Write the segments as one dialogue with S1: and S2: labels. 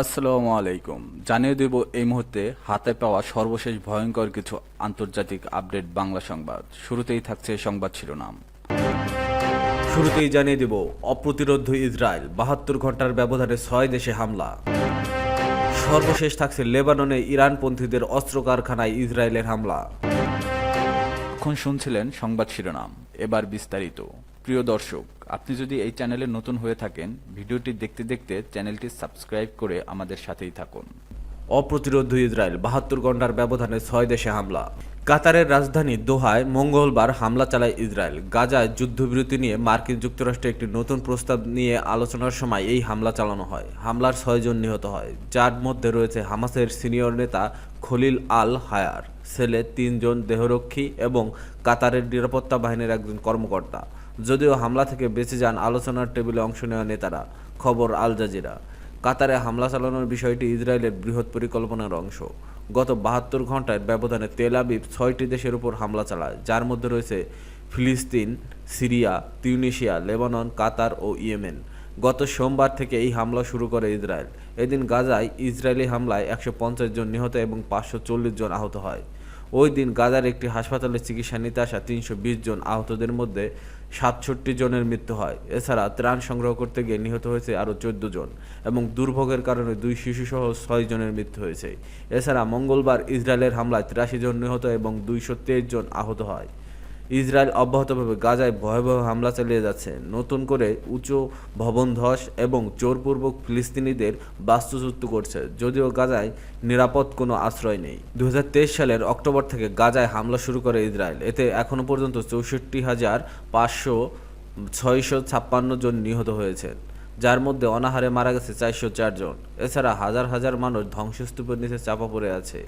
S1: আসসালামু আলাইকুম। জানিয়ে দেব এই মুহূর্তে হাতে পাওয়া সর্বশেষ ভয়ঙ্কর কিছু আন্তর্জাতিক আপডেট বাংলা সংবাদ। শুরুতেই থাকছে সংবাদ শিরোনাম।
S2: শুরুতেই জানিয়ে দেব অপ্রতিরোধ ইসরায়েল বাহাত্তর ঘণ্টার ব্যবধানে ছয় দেশে হামলা। সর্বশেষ থাকছে লেবাননে ইরানপন্থীদের অস্ত্র কারখানায় ইসরায়েলের হামলা।
S1: এখন শুনছিলেন সংবাদ শিরোনাম। এবার বিস্তারিত। প্রিয় দর্শক, আপনি যদি এই চ্যানেলে নতুন হয়ে থাকেন, ভিডিওটি দেখতে দেখতে চ্যানেলটি সাবস্ক্রাইব করে আমাদের সাথেই থাকুন।
S2: অপ্রতিরোধ ইসরায়েল বাহাত্তর ঘণ্টার ব্যবধানে ছয় দেশে হামলা। কাতারের রাজধানী দোহায় মঙ্গলবার হামলা চালায় ইসরায়েল। গাজায় যুদ্ধবিরতি নিয়ে মার্কিন যুক্তরাষ্ট্রে একটি নতুন প্রস্তাব নিয়ে আলোচনার সময় এই হামলা চালানো হয়। হামলার ছয়জন নিহত হয়, যার মধ্যে রয়েছে হামাসের সিনিয়র নেতা খলিল আল হায়ার, ছেলে তিনজন দেহরক্ষী এবং কাতারের নিরাপত্তা বাহিনীর একজন কর্মকর্তা। যদিও হামলা থেকে বেঁচে যান আলোচনার টেবিলে অংশ নেওয়া নেতারা। খবর আল জাজিরা। কাতারে হামলা চালানোর বিষয়টি ইসরায়েলের বৃহৎ পরিকল্পনার অংশ। গত বাহাত্তর ঘণ্টার ব্যবধানে তেল আবিব ছয়টি দেশের উপর হামলা চালায়, যার মধ্যে রয়েছে ফিলিস্তিন, সিরিয়া, তিউনিশিয়া, লেবানন, কাতার ও ইয়েমেন। গত সোমবার থেকে এই হামলা শুরু করে ইসরায়েল। এদিন গাজায় ইসরায়েলি হামলায় একশো পঞ্চাশ জন নিহত এবং পাঁচশো চল্লিশ জন আহত হয়। ওই দিন গাজার একটি হাসপাতালে চিকিৎসা নিতে আসা তিনশো বিশ জন আহতদের মধ্যে সাতষট্টি জনের মৃত্যু হয়। এছাড়া ত্রাণ সংগ্রহ করতে গিয়ে নিহত হয়েছে আরও চোদ্দ জন এবং দুর্ভোগের কারণে দুই শিশুসহ ছয় জনের মৃত্যু হয়েছে। এছাড়া মঙ্গলবার ইসরায়েলের হামলায় তিরাশি জন নিহত এবং দুইশো তেইশ জন আহত হয়। ইসরায়েল অব্যাহতভাবে গাজায় ভয়াবহ হামলা চালিয়ে যাচ্ছে। নতুন করে উঁচু ভবন ধস এবং জোরপূর্বক ফিলিস্তিনিদের বাস্তুচ্যুত করছে, যদিও গাজায় নিরাপদ কোনো আশ্রয় নেই। দু হাজার তেইশ সালের অক্টোবর থেকে গাজায় হামলা শুরু করে ইসরায়েল। এতে এখনও পর্যন্ত চৌষট্টি হাজার পাঁচশো ছয়শো ছাপ্পান্ন জন নিহত হয়েছেন, যার মধ্যে অনাহারে মারা গেছে চারশো চারজন এছাড়া হাজার হাজার মানুষ ধ্বংসস্তূপের নিচে চাপা পড়ে আছে।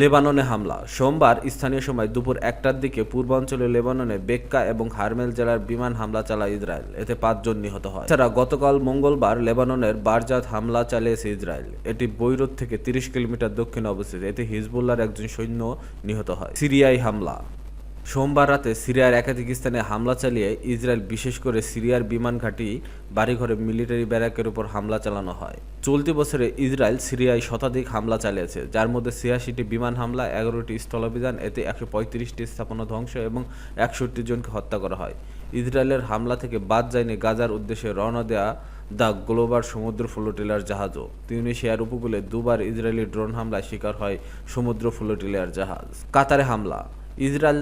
S2: লেবাননে হামলা। সোমবার স্থানীয় সময় দুপুর একটার দিকে পূর্বাঞ্চলীয় লেবাননে বেক্কা এবং হারমেল জেলার বিমান হামলা চালায় ইসরায়েল। এতে পাঁচজন নিহত হয়। এছাড়া গতকাল মঙ্গলবার লেবাননের বারজাত হামলা চালিয়েছে ইসরায়েল। এটি বৈরুত থেকে তিরিশ কিলোমিটার দক্ষিণে অবস্থিত। এতে হিজবুল্লার একজন সৈন্য নিহত হয়। সিরিয়ায় হামলা। সোমবার রাতে সিরিয়ার একাধিক স্থানে হামলা চালিয়ে ইসরায়েল বিশেষ করে সিরিয়ার বিমান ঘাঁটি, বাড়িঘরে মিলিটারি ব্যারাকের উপর হামলা চালানো হয়। চলতি বছরে ইসরায়েল সিরিয়ায় শতাধিক হামলা চালিয়েছে, যার মধ্যে ছিয়াশিটি বিমান হামলা, এগারোটি স্থলাভিযান এতে একশো পঁয়ত্রিশটি স্থাপনা ধ্বংস এবং একষট্টি জনকে হত্যা করা হয়। ইসরায়েলের হামলা থেকে বাদ যায়নি গাজার উদ্দেশ্যে রওনা দেয়া দ্য গ্লোবাল সমুদ্র ফ্লোটিলার জাহাজও। তিউনিশিয়ার উপকূলে দুবার ইসরায়েলি ড্রোন হামলায় শিকার হয় সমুদ্র ফ্লোটিলার জাহাজ। কাতারে হামলা। ইসরায়েল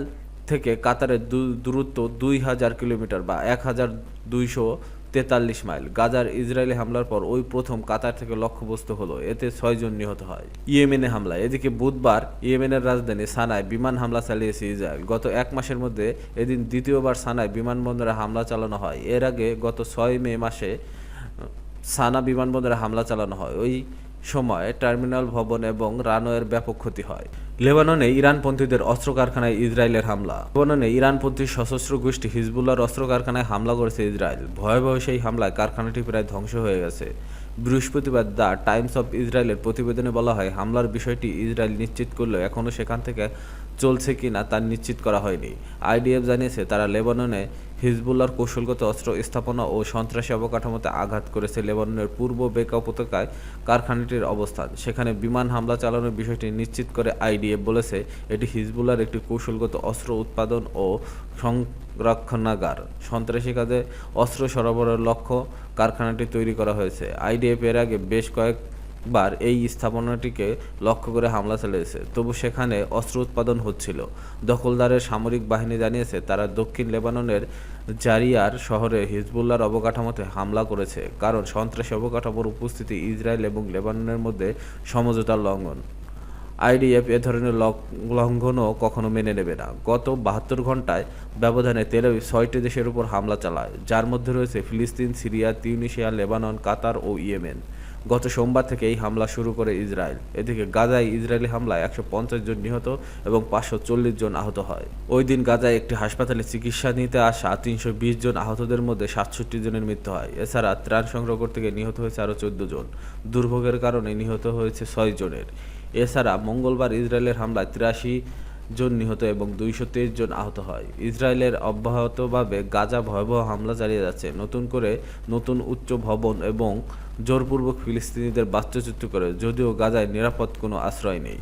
S2: থেকে কাতারের দূরত্ব দুই হাজার কিলোমিটার বা এক হাজার দুইশো তেতাল্লিশ মাইল। গাজার ইসরায়েলি হামলার পর ওই প্রথম কাতার থেকে লক্ষ্যবস্তু হলো, এতে ছয়জন নিহত হয়। ইয়েমেনে হামলা। এদিকে বুধবার ইয়েমেনের রাজধানী সানায় বিমান হামলা চালিয়েছে ইসরায়েল। গত এক মাসের মধ্যে এদিন দ্বিতীয়বার সানায় বিমানবন্দরে হামলা চালানো হয়। এর আগে গত ছয় মে মাসে সানা বিমানবন্দরে হামলা চালানো হয়। ওই সময় টার্মিনাল ভবন এবং রানওয়ের ব্যাপক ক্ষতি হয়। লেবাননে ইরানপন্থীদের অস্ত্র কারখানায় ইসরায়েলের হামলা। লেবাননে ইরানপন্থী সশস্ত্র গোষ্ঠী হিজবুল্লার অস্ত্র কারখানায় হামলা করেছে ইসরায়েল। ভয়াবহ সেই হামলায় কারখানাটি প্রায় ধ্বংস হয়ে গেছে। বৃহস্পতিবার দ্য টাইমস অফ ইসরায়েলের প্রতিবেদনে বলা হয়, হামলার বিষয়টি ইসরায়েল নিশ্চিত করলেও এখনও সেখান থেকে চলছে কিনা তা নিশ্চিত করা হয়নি। আইডিএফ জানিয়েছে, তারা লেবাননে হিজবুল্লার কৌশলগত অস্ত্র স্থাপনা ও সন্ত্রাসী অবকাঠামোতে আঘাত করেছে লেবাননের পূর্ব বেকা উপত্যকায় কারখানাটির অবস্থান। সেখানে বিমান হামলা চালানোর বিষয়টি নিশ্চিত করে আইডিএফ বলেছে, এটি হিজবুল্লার একটি কৌশলগত অস্ত্র উৎপাদন ও সংরক্ষণাগার। সন্ত্রাসী কাজে অস্ত্র সরবরাহের লক্ষ্য কারখানাটি তৈরি করা হয়েছে। আইডিএফ এর আগে বেশ কয়েকবার এই স্থাপনাটিকে লক্ষ্য করে হামলা চালিয়েছে। তবু সেখানে অস্ত্র উৎপাদন হচ্ছিল। দখলদারের সামরিক বাহিনী জানিয়েছে, তারা দক্ষিণ লেবাননের জারিয়ার শহরে হিজবুল্লার অবকাঠামোতে হামলা করেছে, কারণ সন্ত্রাসী অবকাঠামোর উপস্থিতি ইসরায়েল এবং লেবাননের মধ্যে সমঝোতার লঙ্ঘন। আইডিএফ এ ধরনের লঙ্ঘনও কখনো মেনে নেবে না। গত বাহাত্তর ঘন্টায় ব্যবধানে তেল ছয়টি দেশের উপর হামলা চালায়, যার মধ্যে রয়েছে ফিলিস্তিন, সিরিয়া, তিউনিশিয়া, লেবানন, কাতার ও ইয়েমেন। গত সোমবার থেকে এই হামলা শুরু করে ইসরায়েল। এদিকে গাজায় ইসরায়েলি হামলায় একশো পঞ্চাশ জন নিহত এবং পাঁচশো চল্লিশ জন আহত হয়। ওই দিন গাজায় একটি হাসপাতালে চিকিৎসা নিতে আসা তিনশো বিশ জন আহতদের মধ্যে সাতষট্টি জনের মৃত্যু হয়। এছাড়া ত্রাণ সংগ্রহ করতে গিয়ে নিহত হয়েছে আরও চোদ্দ জন। দুর্ভোগের কারণে নিহত হয়েছে ছয় জনের। এছাড়া মঙ্গলবার ইসরায়েলের হামলায় তিরাশি জন নিহত এবং দুইশো তেইশ জন আহত হয়। ইসরায়েলের অব্যাহতভাবে গাজা ভয়াবহ হামলা চালিয়ে যাচ্ছে। নতুন করে নতুন উচ্চ ভবন এবং জোরপূর্বক ফিলিস্তিনিদের বাস্তুচ্যুত করে, যদিও গাজায় নিরাপদ কোনো আশ্রয় নেই।